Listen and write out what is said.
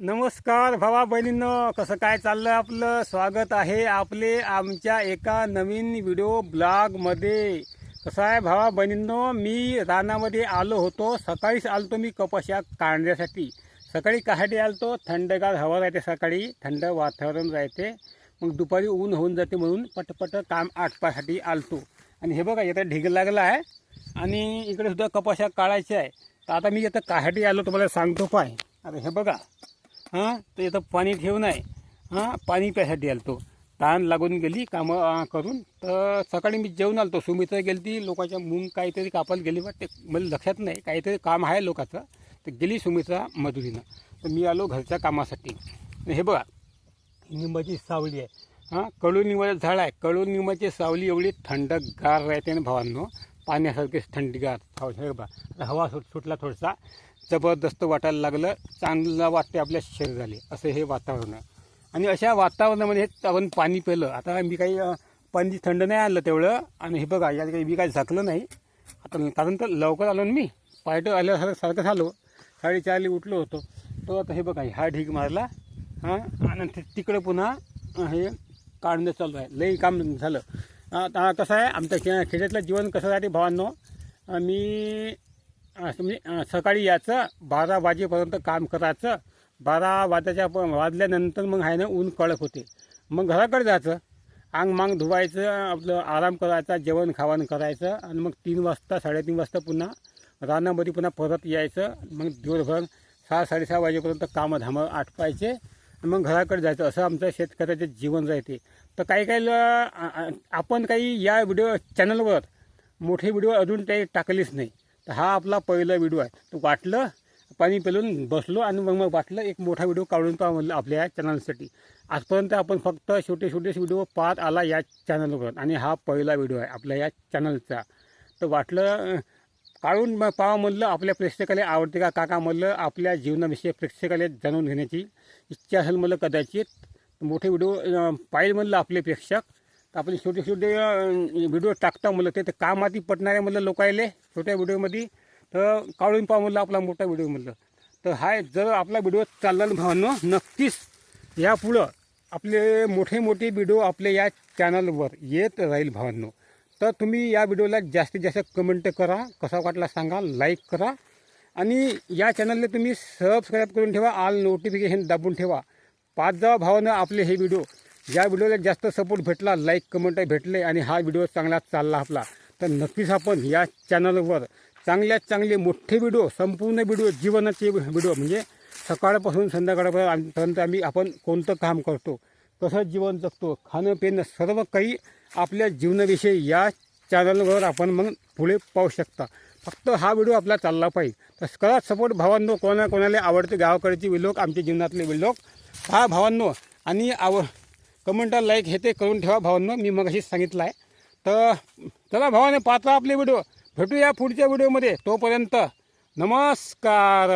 नमस्कार भावा बहिणींनो कसं काय चाललं आपलं? स्वागत आहे आपले आमच्या एका नवीन व्हिडिओ ब्लॉगमध्ये कसं आहे भावा बहिणींनो मी रानामध्ये आलो होतो. सकाळीच आलतो मी कपाशा काढण्यासाठी. सकाळी कासाठी आलतो? थंडगार हवा राहते सकाळी. थंड वातावरण राहते मग दुपारी ऊन होऊन जाते म्हणून पटपट काम आटपासाठी आलतो. आणि हे बघा इथं ढिग लागला आहे. आणि इकडे सुद्धा कपाशा काढायच्या आहे. तर आता मी इथं काढायला आलो तुम्हाला सांगतो पाय अरे हे बघा. हां? तर इथं पाणी ठेवून आहे. हां? पाणी प्यासाठी आलतो. तहान लागून गेली कामं करून. तर सकाळी मी जेवण आलतो. सुमित्र गेली ती लोकांच्या मुंग काहीतरी कापायला गेली वाटते ते मला लक्षात नाही. काहीतरी काम आहे लोकांचं. तर गेली सुमित्रा मधुरीनं तर मी आलो घरच्या कामासाठी. हे बघा निंबाची सावली आहे. हां? कडुनिंबाचं झाड आहे. कडुनिंबाची सावली एवढी थंडगार राहते ना भावांनो. पाण्यासारखीच थंडगार हे बघा. हवा सुट सुटला थोडासा. जबरदस्त वाटायला लागलं चांगलं वाटते आपल्या शरीराला असं हे वातावरण. आणि अशा वातावरणामध्ये आपण पाणी पिलं. आता मी काही पाणी थंड नाही आणलं तेवढं. आणि हे बघा यात काही मी काही झाकलं नाही. आता कारण तर लवकर आलो ना मी. पायटं आल्यासारखं सारखं झालो. साडेचारला उठलो होतो. तो आता हे बघा हा ढीग मारला. हां आणि ते पुन्हा हे काढणं चालू आहे. लई काम झालं. आता कसं आहे? आमच्या खे खेड्यातलं जीवन कसं राहते भावांनो? मी म्हणजे सकाळी यायचं बारा वाजेपर्यंत काम करायचं. बारा वाजाच्या प वाजल्यानंतर मग आहे ना ऊन कडक होते. मग घराकडे जायचं. आंग मांग धुवायचं आपलं आराम करायचा जेवण खावण करायचं आणि मग तीन वाजता साडेतीन वाजता पुन्हा रानामध्ये पुन्हा परत यायचं. मग दिवसभर सहा साडेसहा वाजेपर्यंत कामं धामं आटपायचे. आणि मग घराकडे जायचं. असं आमचं शेतकऱ्याचं जीवन राहते. तर काही काही ल- आपण काही या व्हिडिओ चॅनलवर मोठे व्हिडिओ अजून काही टाकलेच नाही. तर हा आपला पहिला व्हिडिओ आहे. तर वाटलं पाणी पेलून बसलो आणि मग मग वाटलं एक मोठा व्हिडिओ काढून पाहा म्हणलं आपल्या या चॅनलसाठी आजपर्यंत आपण फक्त छोटे छोटे व्हिडिओ पाहत आला या चॅनलवर आणि हा पहिला व्हिडिओ आहे आपल्या या चॅनलचा तर वाटलं काढून मग पाहा म्हणलं आपल्या प्रेक्षकाला आवडते का? काका म्हणलं आपल्या जीवनाविषयी प्रेक्षकाला जाणून घेण्याची इच्छा असेल म्हणलं कदाचित. मोठे व्हिडिओ पाहिजे म्हणलं आपले प्रेक्षक. आपले छोटे छोटे व्हिडिओ टाकता म्हणलं ते तर कामाती पटणारे म्हणलं लोकायले छोट्या व्हिडिओमध्ये. तर काढून पाहा म्हणलं आपला मोठा व्हिडिओ म्हणलं. तर हाय जर आपला व्हिडिओ चालला भावांनो नक्कीच यापुढं आपले मोठे मोठे व्हिडिओ आपले या चॅनलवर येत राहील भावांनो. तर तुम्ही या व्हिडिओला जास्तीत जास्त कमेंट करा कसा वाटला सांगा लाईक करा. आणि या चॅनलला तुम्ही सबस्क्राईब करून ठेवा आल नोटिफिकेशन दाबून ठेवा. पाच जावा भावानं आपले हे व्हिडिओ या व्हिडिओला जास्त सपोर्ट भेटला लाईक कमेंट भेटले आणि हा व्हिडिओ चांगला चालला आपला. तर नक्कीच आपण या चॅनलवर चांगल्यात चांगले मोठे व्हिडिओ संपूर्ण व्हिडिओ जीवनाचे व्हिडिओ म्हणजे सकाळपासून संध्याकाळपर्यंत आम्ही आपण कोणतं काम करतो कसं जीवन जगतो खाणं पिणं सर्व काही आपल्या जीवनाविषयी या चॅनलवर आपण मग पुढे पाहू शकता. फक्त हा व्हिडिओ आपला चालला पाहिजे. तर करा सपोर्ट भावांनो कोणा कोणाला आवडते गावाकडचे विलोक आमच्या जीवनातले विलोक हा भावांनो आणि आव कमेंट लाईक हे ते करून ठेवा भावांनो मी मग सांगितलं आहे तर चला भावाने पाहता आपले व्हिडिओ भेटूया पुढच्या व्हिडिओमध्ये तोपर्यंत नमस्कार.